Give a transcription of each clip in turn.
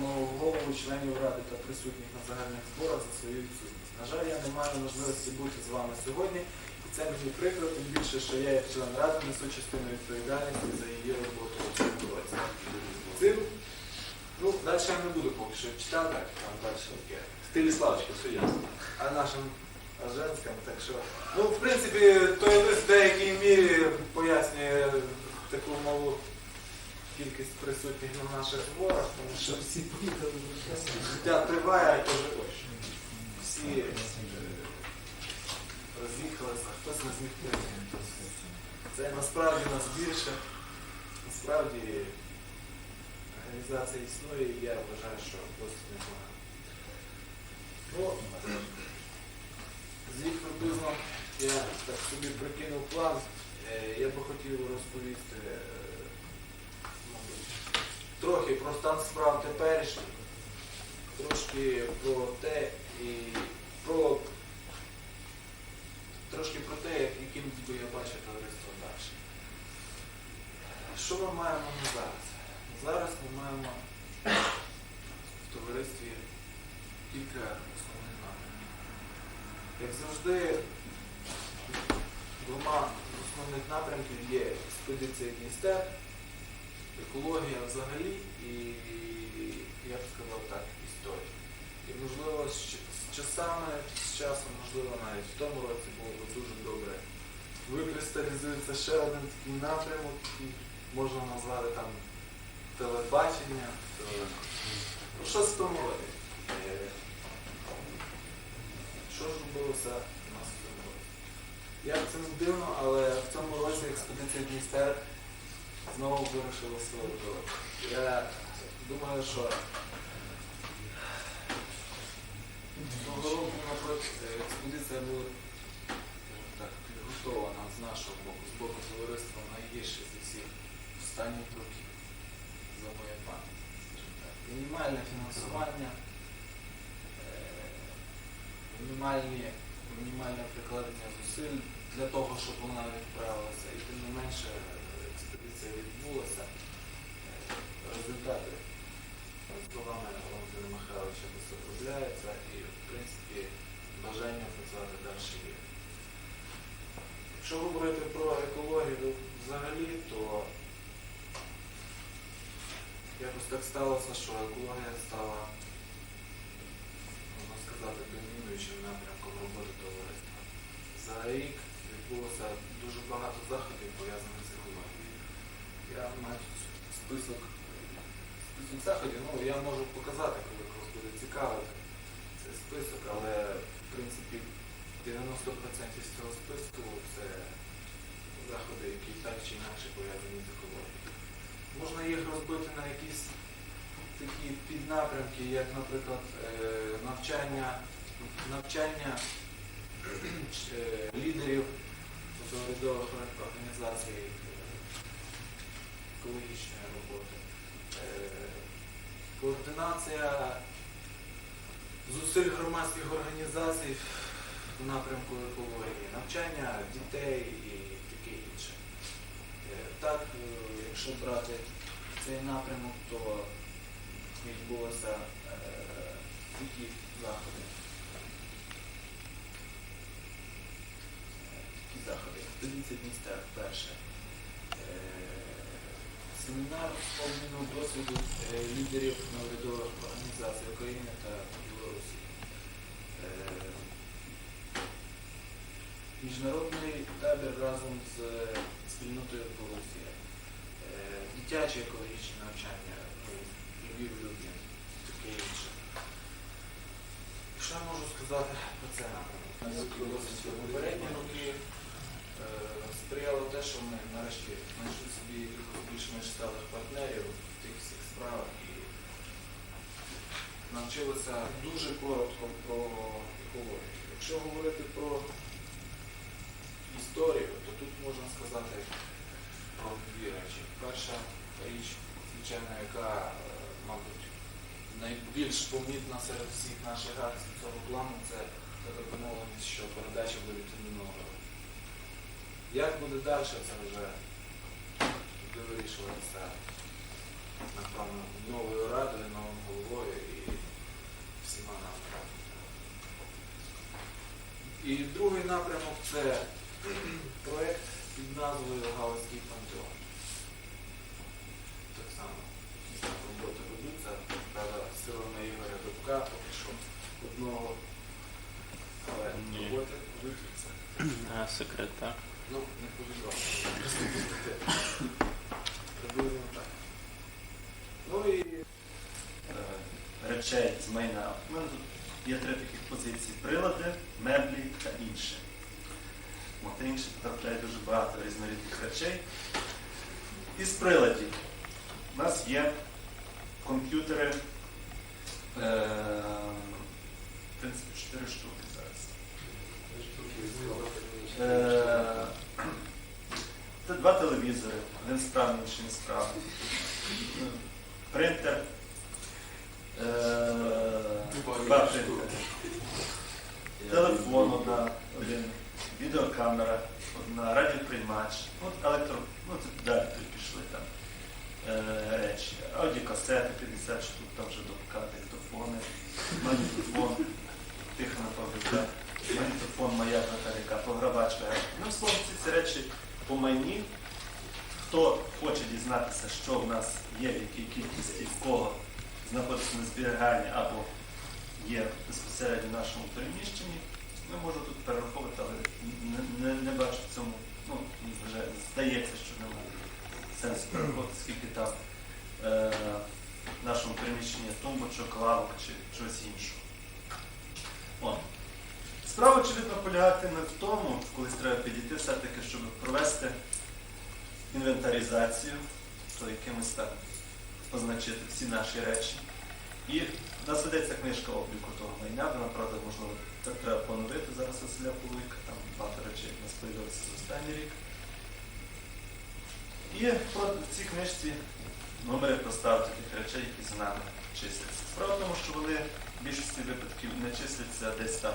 нового голову членів ради та присутніх на загальних зборах за свою відсутність. На жаль, я не маю можливості бути з вами сьогодні, і це мені прикро, тим більше, що я як член ради несу частину відповідальності за її роботу у цьому році. Цим, ну, далі я не буду поки що читати, там далі таке. Станіславочка, все ясно. А нашим а женським, так що. Ну, в принципі, той лист в деякій мірі пояснює таку малу кількість присутніх на наших зборах, тому що всі поїхали в життя триває, всі роз'їхалися, хтось не зміг прийти. Це насправді нас більше. Насправді організація існує і я вважаю, що досить непогано. Ну, з їх приблизно я так собі прикинув план. Е, Я би хотів розповісти е, трохи про стан справ теперішній, трошки про те і про трошки про те, яким би я бачив товариство далі. Що ми маємо на зараз? Зараз ми маємо в товаристві кілька основних напрямків. Як завжди, двома основних напрямків є експедиція Дністер, екологія взагалі і, я б сказав так, історія. І можливо з, з часами, з часом, можливо, навіть в тому році було б дуже добре. Викристалізується ще один такий напрямок, який можна назвати там телебачення. теле- Ну, що в тому році? Е, Що ж робилося у нас в цьому році? Як це не дивно, але в цьому році експедиція Дністер знову вирушила свою. Я думаю, що того року, експедиція була підготовлена з нашого боку, з боку товариства найгірше зі всіх останніх років за моє пам'ять. Мінімальне фінансування, е, мінімальні, мінімальне прикладення зусиль для того, щоб вона відправилася. І тим не менше е, експедиція відбулася. Е, Результати словами Валентина Михайловича розробляються і, в принципі, бажання працювати далі є. Якщо говорити про екологію взагалі, то якось так сталося, що екологія стала, можна сказати, домінуючим напрямком роботи товариства. За рік відбулося дуже багато заходів пов'язаних. Я маю список, список заходів, ну я можу показати, коли когось буде цікавити цей список, але в принципі 90% з цього списку це заходи, які так чи інакше пов'язані з екологією. Можна їх розбити на якісь такі піднапрямки, як, наприклад, е, навчання, навчання е, лідерів урядових організацій е, екологічної роботи, е, координація зусиль громадських організацій в напрямку екології, навчання дітей і таке інше. Е, Так, е, якщо брати цей напрямок, то відбулося такі заходи. Такі заходи. Експедиція Дністер перше. Е, Семінар обміну досвіду е, лідерів неурядових організацій України та Білорусі. Е, Міжнародний табір разом з спільнотою Полусія. Дитяче екологічне навчання ну, Львів Люблін, таке інше. Що я можу сказати про це? Попередні роки е, сприяло те, що ми нарешті знайшли собі більш-менш сталих партнерів в тих всіх справах і навчилися дуже коротко про екологію. Якщо говорити про історію, то тут можна сказати про дві речі. Перша річ, звичайно, яка, е, мабуть, найбільш помітна серед всіх наших акцій цього плану, це така що передача буде терміново. Як буде далі, це вже буде вирішуватися, напевно, новою радою, новим головою і всіма нами. І другий напрямок це проєкт під назвою Галузький пантеон. Так само робота ведуться, правда, силами Ігоря Дубка. Секрет, так. Ну, не повідомлено. Приблизно так. Ну і е, речей з майна. У мене тут є три таких позиції: прилади, меблі та інше. От інше потрапляє дуже багато різнорідних речей. Із приладів у нас є комп'ютери, е, в принципі, чотири штуки зараз. Е, Це два телевізори, один справний, інший несправний. Е, Принтер. е, Два принтери. Телефон одна, один, відеокамера, одна, радіоприймач, от електро, ну це далі тут пішли там е, речі. Аудіокасети 50 штук, там вже до диктофони, магнітофон, тихо напевно, магнітофон, маяк Наталіка, програвач. Ну, словом, ці речі по майні. Хто хоче дізнатися, що в нас є, в якій кількості, в кого знаходиться на зберіганні або є безпосередньо в нашому переміщенні, ми можемо тут перераховувати, але не, не, не бачу в цьому, ну, вже здається, що немає сенсу перераховувати, скільки там е, в нашому переміщенні тумбочок, лавок чи чогось іншого. Справа, очевидно, полягатиме в тому, колись треба підійти все-таки, щоб провести інвентаризацію, то якимось так позначити всі наші речі. І в нас ведеться книжка обліку того майна, вона, правда, можливо, це треба поновити зараз Василя Полуйка, там багато речей нас появилося за останній рік. І в цій книжці номери поставити тих речей, які за нами числяться. Справа в тому, що вони в більшості випадків не числяться десь там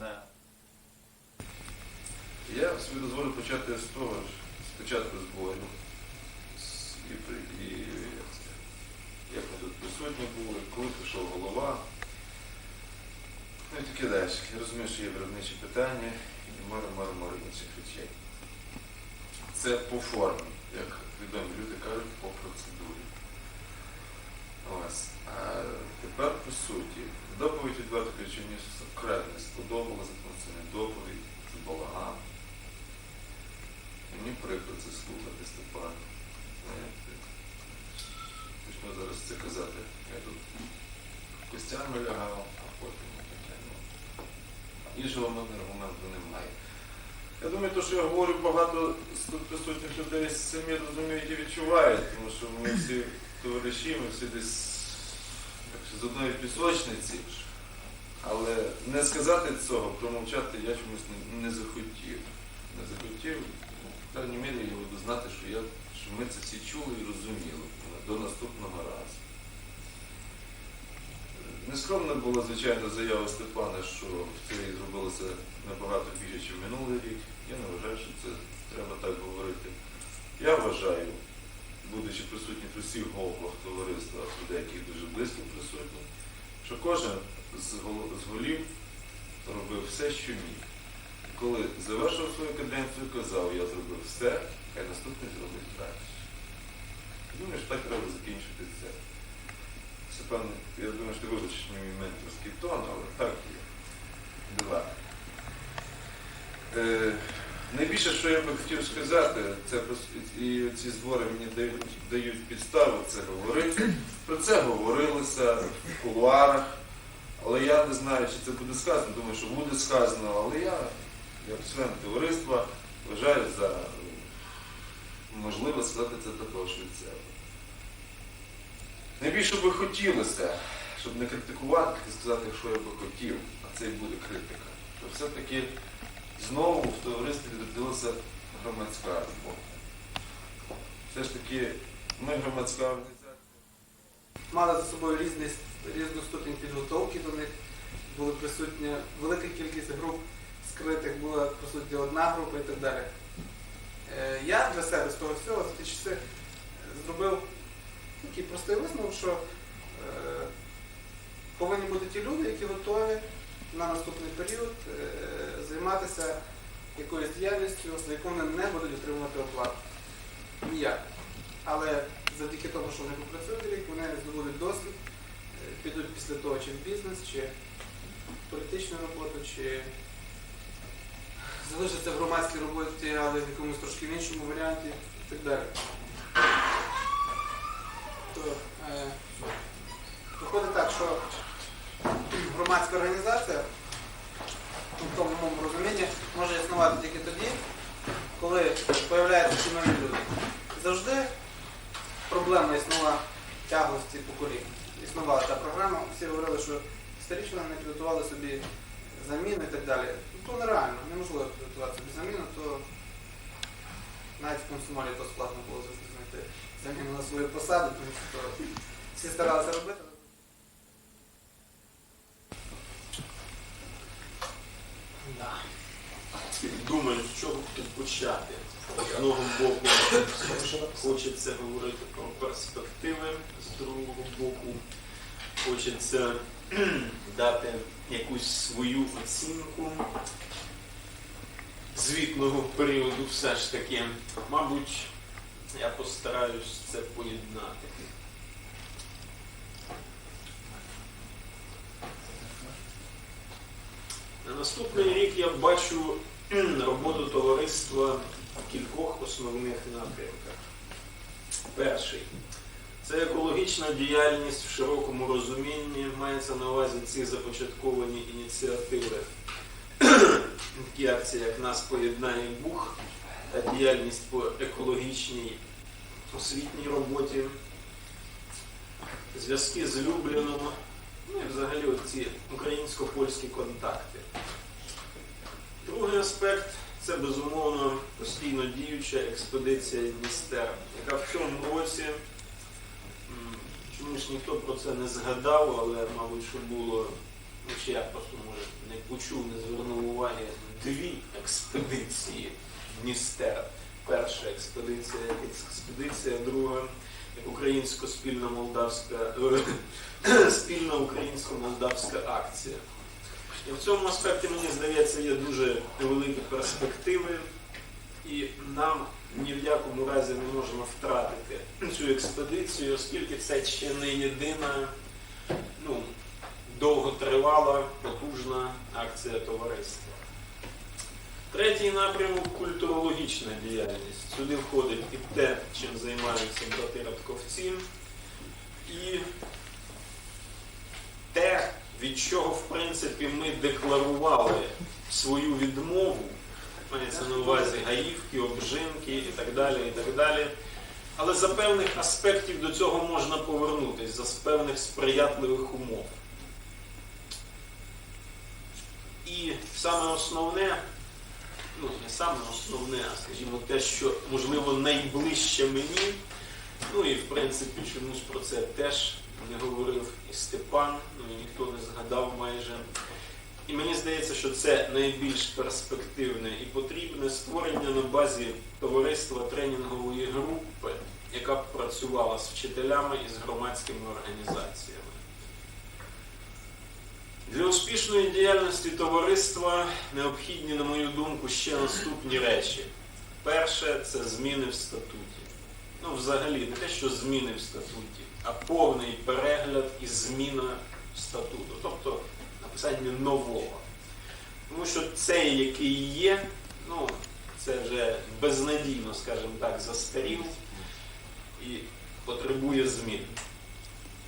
на Я собі дозволю почати з того, спочатку з бою. І, і, як ми тут присутні були, коли прийшов голова. Ну і таке далі. Я розумію, що є виробничі питання і море, море, море інших речей. Це по формі, як відомі люди кажуть, по процедурі. Ось. А тепер по суті. Доповідь відверто кажучи, мені не сподобалося, це не доповідь, це балаган. Мені прикро це слухати, Степан. Знаєте, Почну зараз це казати. Я тут костями лягав, а потім таке. Ну, іншого в мене аргументу немає. Я думаю, то, що я говорю, багато з присутніх людей самі розуміють і відчувають, тому що ми всі товариші, ми всі десь як з одної пісочниці. Але не сказати цього, промовчати я чомусь не, не захотів. Не захотів, певній мірі я буду знати, що, я, що ми це всі чули і розуміли до наступного разу. Нескромна була, звичайно, заява Степана, що в цей зробилося набагато більше, ніж минулий рік. Я не вважаю, що це треба так говорити. Я вважаю, будучи присутнім при всіх головах товариства, які дуже близько присутні, що кожен з голів робив все, що міг. Коли завершив свою каденцію, казав, я зробив все, хай наступний зробить краще. Думаю, що так треба закінчити це. Степан, я думаю, що ти вибачиш мій менторський тон, але так є. Два. Е, найбільше, що я би хотів сказати, це і ці збори мені дають, дають підставу це говорити. Про це говорилося в кулуарах, але я не знаю, чи це буде сказано. Думаю, що буде сказано, але я, як член товариства, вважаю за е, можливо сказати це також від себе. Найбільше би хотілося, щоб не критикувати, і сказати, що я би хотів, а це і буде критика. То все-таки знову в товаристві відродилася громадська робота. Все ж таки, ми громадська організація. Мали за собою різний, різну ступінь підготовки до них. Були присутні велика кількість груп скритих, була присутня одна група і так далі. Е, Я для себе з того всього за ті часи е, зробив такий простий висновок, що е, повинні бути ті люди, які готові на наступний період займатися якоюсь діяльністю, за яку вони не будуть отримувати оплату. Ніяк. Але завдяки тому, що вони попрацюють рік, вони здобудуть досвід, підуть після того чи в бізнес, чи в політичну роботу, чи залишаться в громадській роботі, але в якомусь трошки в іншому варіанті і так далі. То, е, виходить так, що громадська організація у тому моєму розумінні може існувати тільки тоді, коли з'являються ці нові люди. Завжди проблема існувала тяглості поколінь. Існувала та програма, всі говорили, що старі члени не підготували собі заміну і так далі. То нереально, неможливо підготувати собі заміну, то навіть в комсомолі то складно було знайти заміну на свою посаду, тому що то всі старалися робити. Да. Думаю, з чого тут почати. З одного боку хочеться говорити про перспективи, з другого боку хочеться дати якусь свою оцінку звітного періоду все ж таки. Мабуть, я постараюсь це поєднати. На наступний рік я бачу роботу товариства в кількох основних напрямках. Перший це екологічна діяльність в широкому розумінні. Мається на увазі ці започатковані ініціативи. Такі акції, як нас поєднає Бух та діяльність по екологічній освітній роботі, зв'язки з Любліном, ну і взагалі ці українсько-польські контакти. Другий аспект це безумовно постійно діюча експедиція Дністер, яка в цьому році, чомусь ніхто про це не згадав, але, мабуть, що було, ну, чи я просто може не почув, не звернув уваги, дві експедиції Дністер. Перша експедиція експедиція, друга українсько-спільна молдавська е, спільна українсько-молдавська акція. І в цьому аспекті, мені здається, є дуже великі перспективи, і нам ні в якому разі не можна втратити цю експедицію, оскільки це ще не єдина, ну, довготривала, потужна акція товариства. Третій напрямок культурологічна діяльність. Сюди входить і те, чим займаються брати Радковці, і те, від чого, в принципі, ми декларували свою відмову, мається на увазі гаївки, обжинки і так далі, і так далі. Але за певних аспектів до цього можна повернутися, за певних сприятливих умов. І саме основне, ну не саме основне, а скажімо, те, що можливо найближче мені, ну і в принципі чомусь про це теж не говорив і Степан, ну і ніхто не згадав майже. І мені здається, що це найбільш перспективне і потрібне створення на базі товариства тренінгової групи, яка б працювала з вчителями і з громадськими організаціями. Для успішної діяльності товариства необхідні, на мою думку, ще наступні речі. Перше це зміни в статуті. Ну, взагалі, не те, що зміни в статуті, а повний перегляд і зміна статуту, тобто написання нового. Тому що цей, який є, ну, це вже безнадійно, скажімо так, застарів і потребує змін.